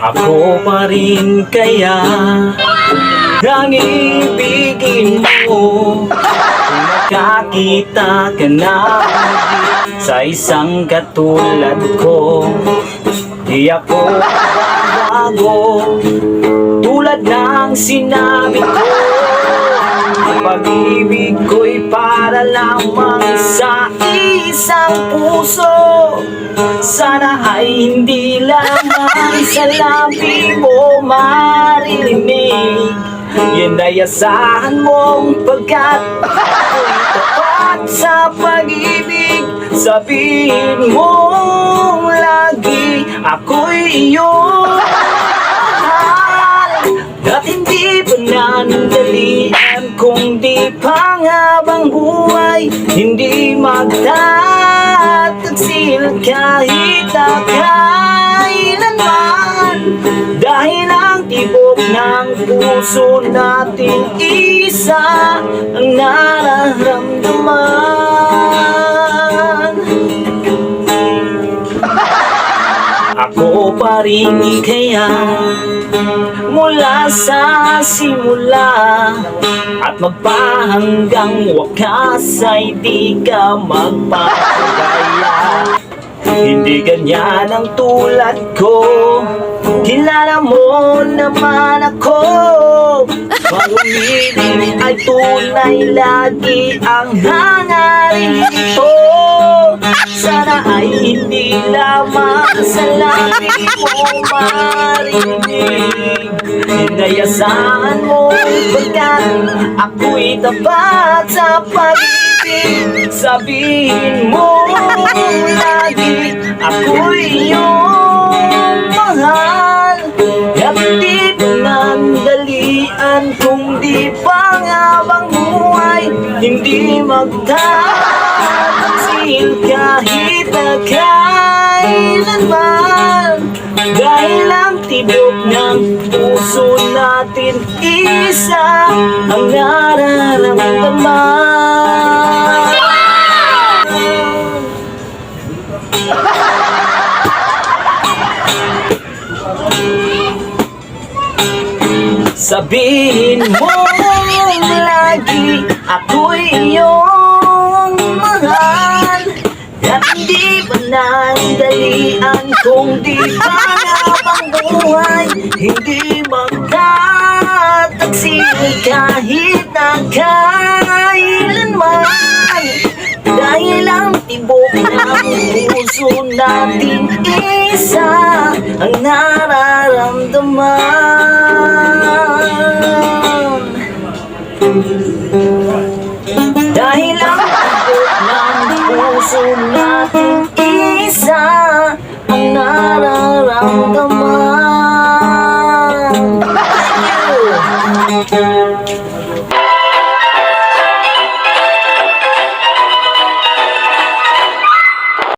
Ako pa rin kaya Ang ibigin mo. Kung nakakita ka na Sa isang katulad ko. Di ako bago. Tulad ng sinabi ko. Ang pag-ibig ko'y para lamang sa isang puso. Sana ay hindi lamang sa labi mo maririnig. Yan ay asahan mong pagkat tapat sa pag-ibig. Sabihin mo lagi ako'y iyong nanandalian kung di panghabang buhay? Hindi magtataksil kahit na kailanman. Dahil ang tibok ng puso natin isa ang nararamdaman Ako pa rin kaya Mula sa simula. At magpahanggang wakas Ay di ka magpapagaya Hindi ganyan ang tulad ko. Kilala mo naman ako. Pag umibig ay tunay lagi ang hangarin ko Sana ay hindi lamang sa langit mo marinig. Hinayasan mo pagkat ako'y tapat sa pag-ibig Sabihin mo lagi ako'y iyong mahal. At di pinandalian kung di pangabang buhay Hindi magtataksil kahit na kailanman Dahil ang tibok ng puso natin isa ang nararamdaman. Sabihin mo lagi ako'y iyong hindi pa nandalian kung di pa ang buhay Hindi magtataksil kahit na kailanman. Dahil ang tibok ng puso natin isa ang nararamdaman nararamdaman Thank